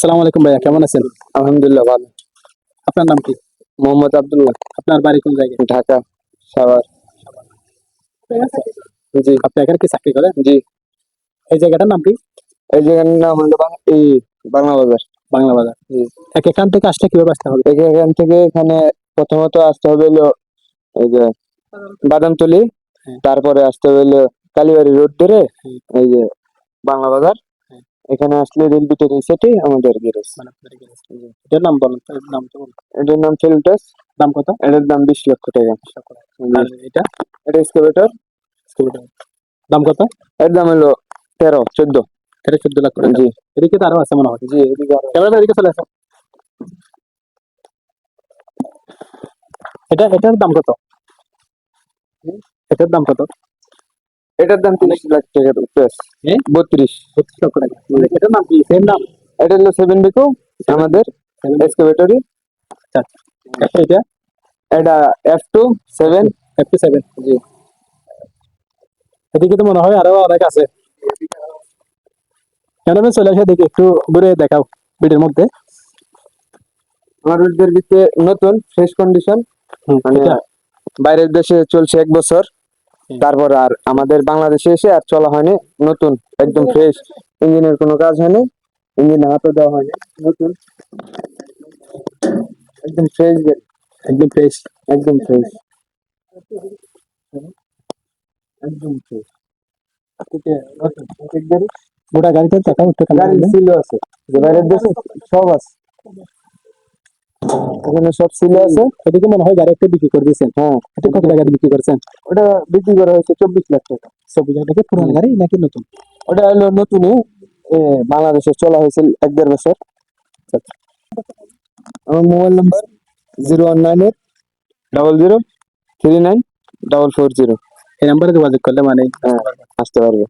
আসসালামু আলাইকুম ভাইয়া কেমন আছেন? আলহামদুলিল্লাহ ভালো। আপনার নাম কি? মোহাম্মদ আব্দুল্লাহ। আপনার বাড়ি কোন জায়গায়? ঢাকা সাভার। জি। আপনি এখানে কি চাকরি করেন? জি। এই জায়গাটার নাম কি? এই জায়গার নাম হলো বাং- এই বাংলা বাজার। বাংলা বাজার। জি। এক এখান থেকে আসলে কীভাবে আসতে হবে? এখান থেকে এখানে প্রথমত আসতে হবে হলো এই যে বাদামতলি হ্যাঁ। তারপরে আসতে হবে হলো কালীবাড়ি রোড ধরে এই যে বাংলা বাজার। হ্যাঁ। এখানে আসলে রেল বিটের এই সেটি আমাদের গ্যারেজ মানে আপনার গ্যারেজ। এটার নাম বলেন নাম তো বলুন। এটার নাম ফিল্টাস দাম কত? এটার দাম বিশ লক্ষ টাকা। আর এটা? এটা এক্সকেভেটর। স্কুটার দাম কত? এর দাম হলো তেরো চোদ্দ। তেরো চোদ্দ লাখ করে জি। এদিকে তো আরও আছে মনে হয়। জি এদিকে আরো- ক্যামেরা এদিকে চলে আসো। এটা এটার দাম কত? এটার দাম কত? এটার দাম তিরিশ লাখ টাকার প্রেস হ্যাঁ? বত্রিশ। বত্রিশ লক্ষ টাকা। এটার নাম কি? সেম নাম? এটা হলো সেভেন বিকো আমাদের এক্সকেভেটরি আচ্ছা এটা? এটা F two seven fifty seven G. এদিকে তো মনে হয় আরও অনেক আছে। কেন চলে আসে দেখি একটু ঘুরে দেখাও ভিডিওর মধ্যে। আমাদের ভিতরে নতুন ফ্রেশ কন্ডিশন মানে বাইরের দেশে চলছে এক বছর। তারপর আর আমাদের বাংলাদেশে এসে আর চলা হয়নি নতুন একদম ফ্রেশ ইঞ্জিনের কোনো কাজ হয়নি ইঞ্জিন হাতে দেওয়া হয়নি নতুন। একদম ফ্রেশ একদম ফ্রেশ একদম ফ্রেশ একদম ফ্রেশ গোটা গাড়িতে চাকা উঠতে গাড়ি ছিল আছে। যে বাইরের দেশে সব আছে। এখানে সব ছিল আছে। এদিকে মনে হয় গাড়ি একটা বিক্রি করে দিয়েছেন। হ্যাঁ। এটা কত টাকা বিক্রি করছেন? ওটা বিক্রি করা হয়েছে চব্বিশ লাখ টাকা। চব্বিশ হাজার টাকা পুরান গাড়ি নাকি নতুন? ওটা হলো নতুনই। বাংলাদেশে চলা হয়েছিল এক দেড় বছর। আমার mobile number zero one nine eight double zero three nine double four zero. এই নাম্বারে যোগাযোগ করলে মানে হ্যাঁ আসতে পারবে।